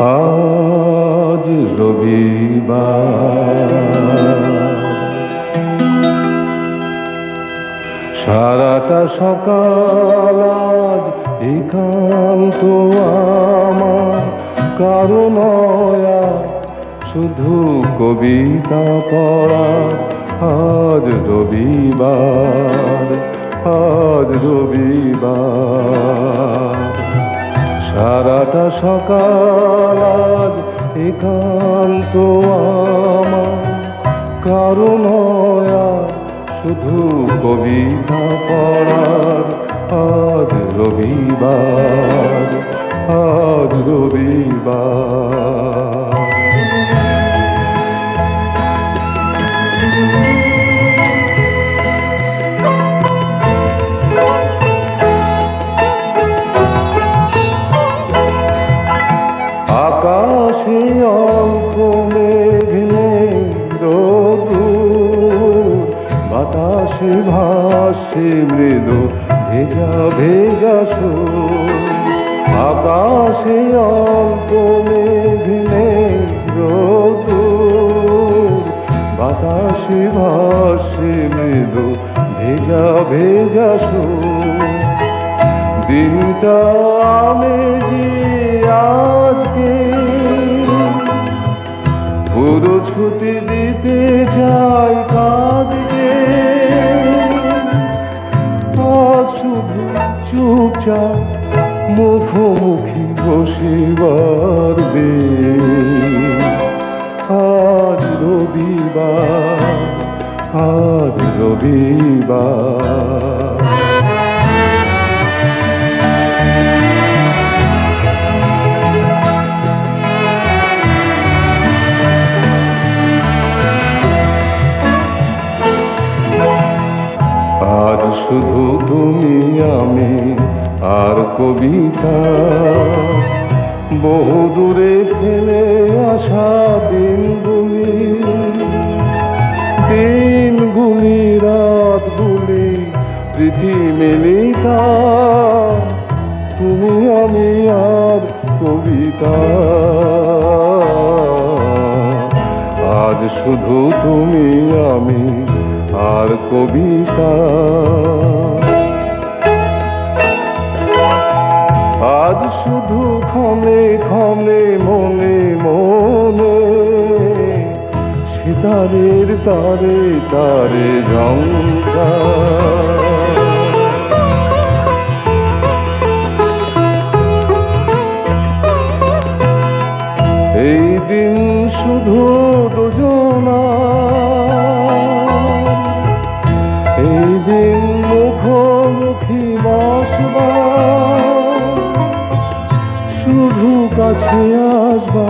আজ রবিবার। সারাটা সকাল আজ একান্ত আমার। কারণ শুধু কবিতা পড়ার আজ রবিবার। আজ রবিবার। সারাটা সকাল আজ একান্ত আমার। কারণ শুধু কবিতা পড়ার আজ রবিবার। আকাশে অল্প মেঘ নেই রোদুর বাতাসে ভাসে মৃদু ভেজা ভেজা সুর। আকাশে অল্প মেঘ নেই রোদুর বাতাসে ভাসে মৃদু ভেজা ভেজা সুর। দিনটা আমি মুখোমুখি বসিবার দে আজ রবিবার আজ রবিবার। আর কবিতা বহু দূরে ফেলে আসা দিনগুলি দিনগুলি রাতগুলি প্রীতি মিলিতা তুমি, আমি আর কবিতা। আজ শুধু তুমি, আমি আর কবিতা। সিতারের তারে তারে ঝঙ্কার এই দিন শুধু দুজনা। এই দিন মুখোমুখি বাসবা শুধু কাছে আসবা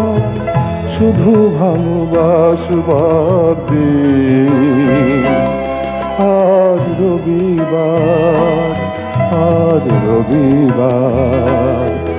শুধু ভালোবাসবার আজ রবিবার আজ রবিবার।